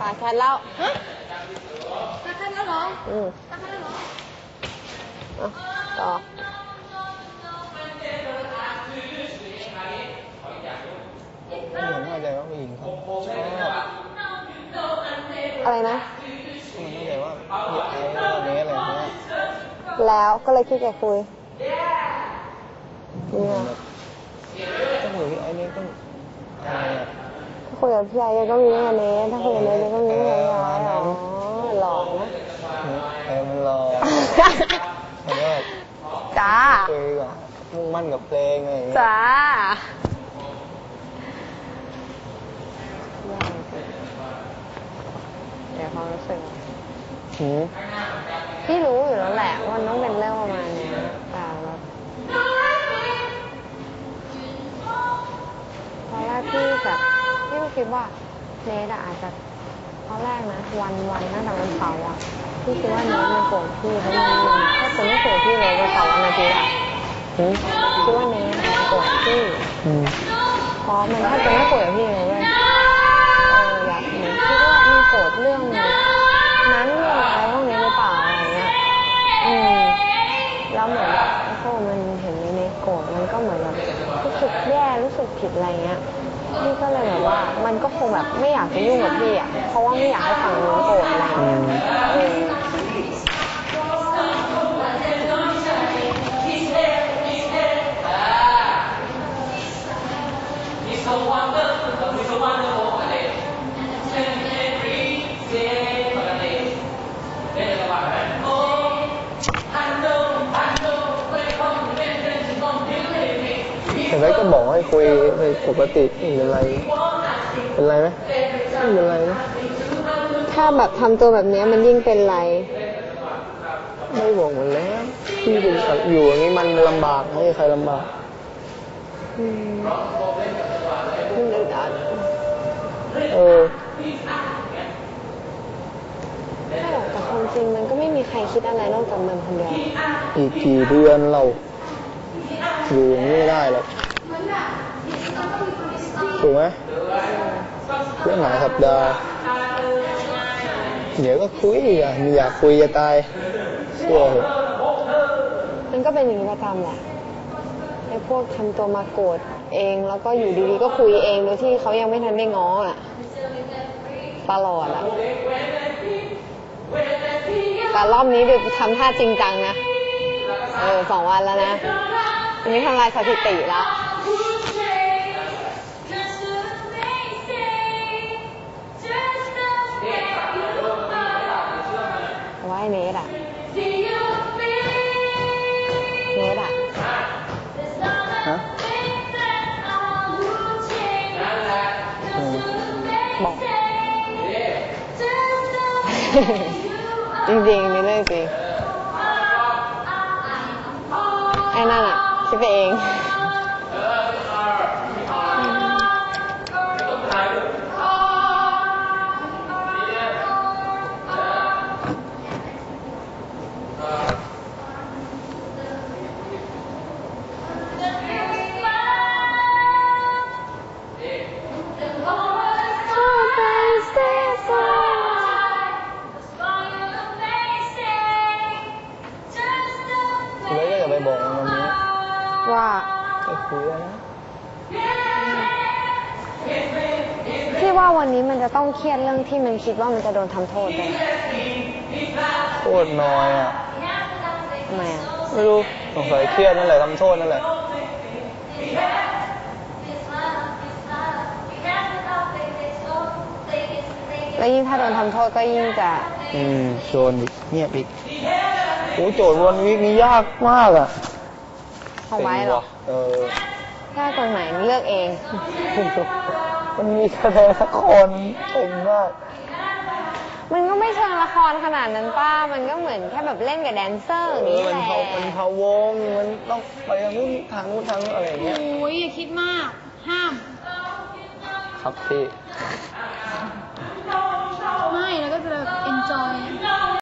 ตาแคทแล้วฮะตาคันแล้วเหรออืมตาคันแล้วเหรออะต่อไม่เหมือนเข้าใจว่าผู้หญิงเขาชอบอะไรนะมันเข้าใจว่าพี่ไอ้แล้วเนสอะไรอย่างเงี้ยแล้วก็เลยคิดแกคุยนี่ไงต้องคุยกับพี่ไอ้นี่ต้องอะไรอะ ถ้าคุย กับพี่ไอ้ก็มีเรื่องอันนี้ถ้าคุยกับเนยก็มีเรื่องอะไรอ๋อหล่อนะไอ้มันรอมันก็จ้าคุยกับมุ่งมั่นกับเพลงอะไรอย่างเงี้ยจ้าเดี๋ยวความรู้สึกหืมพี่รู้อยู่แล้วแหละว่ามันต้องเป็นเรื่องประมาณเนี้ คิดว่าเนทอะอาจจะตอนแรกนะ วันวันตั้งแต่วันเสาร์อะพี่คิดว่าเนทมันโกรธพี่เพราะมันถ้าคนไม่โกรธพี่เลยวันเสาร์วันอาทิตย์อะหืมคิดว่าเนทมันโกรธพี่อืมเพราะมันแทบจะไม่คุยกับพี่เลยเว้ยเอออยากเหมือนคิดว่ามันโกรธเรื่องนั้นเรื่องอะไรพวกนี้หรือเปล่าอะไรเงี้ยอืมแล้วเหมือนแบบพวกมันเห็นในเนโกรธมันก็เหมือนแบบรู้สึกแย่รู้สึกผิดอะไรเงี้ย พี่ก็เลยแบบว่า มันก็คงแบบไม่อยากจะยุ่งกับพี่อะ เพราะว่าไม่อยากให้ฝั่งนู้นโกรธอะไรเงี้ยเออ แต่แล้วก็บอกให้คุยเลยปกติไม่เป็นไร เป็นไรไหมไม่เป็นไรนะถ้าแบบทำตัวแบบเนี้ยมันยิ่งเป็นไร ไม่บอกมันแล้วพี่เป็นอยู่อย่างนี้มันลำบากไม่มีใครลำบากอืมมันอึดอัดเออใช่หรอกแต่ความจริงมันก็ไม่มีใครคิดอะไรนอกจากมันคนเดียวอีกกี่เดือนเราอยู่อย่างนี้ไม่ได้หรอก ถูกไหมเรื่องหลายสัปดาห์เดี๋ยวก็คุยอะมีอยากคุยจะตายเชื่อเถอะมันก็เป็นอย่างนี้ประจำแหละไอ้พวกทำตัวมาโกรธเองแล้วก็อยู่ดีๆก็คุยเองโดยที่เขายังไม่ทันได้ง้ออะตลอดอะแต่รอบนี้เดี๋ยวทำท่าจริงจังนะเออสองวันแล้วนะอันนี้ทำลายสถิติแล้ว ว่าไอ้เนทอะเนทอะฮะอืม ไปคุยแล้วนะพี่ว่าวันนี้มันจะต้องเครียดเรื่องที่มันคิดว่ามันจะโดนทำโทษเลยโคตรน้อยอะทำไมอะไม่รู้สงสัยเครียดนั่นแหละทำโทษนั่นแหละแล้วยิ่งถ้าโดนทำโทษก็ยิ่งจะ อืมโดนอีกเงียบอีกโอ้โจทย์วันวิกนี้ยากมากอะ เอาไว้เหรอ เออถ้าตรงไหนเลือกเอง มันมีคะแนนสักคนเก่งมากมันก็ไม่เชิงละครขนาดนั้นป้า มันก็เหมือนแค่แบบเล่นกับแดนเซอร์อย่างนี้มัแหนละพะมันพะวง มันต้องไปทางนู้นทางนู้นทางนู้นอะไรอย่างเงี้ย โอ้ยอย่าคิดมาก ห้าม ครับพี่ ไม่ แล้วก็จะแบบ enjoy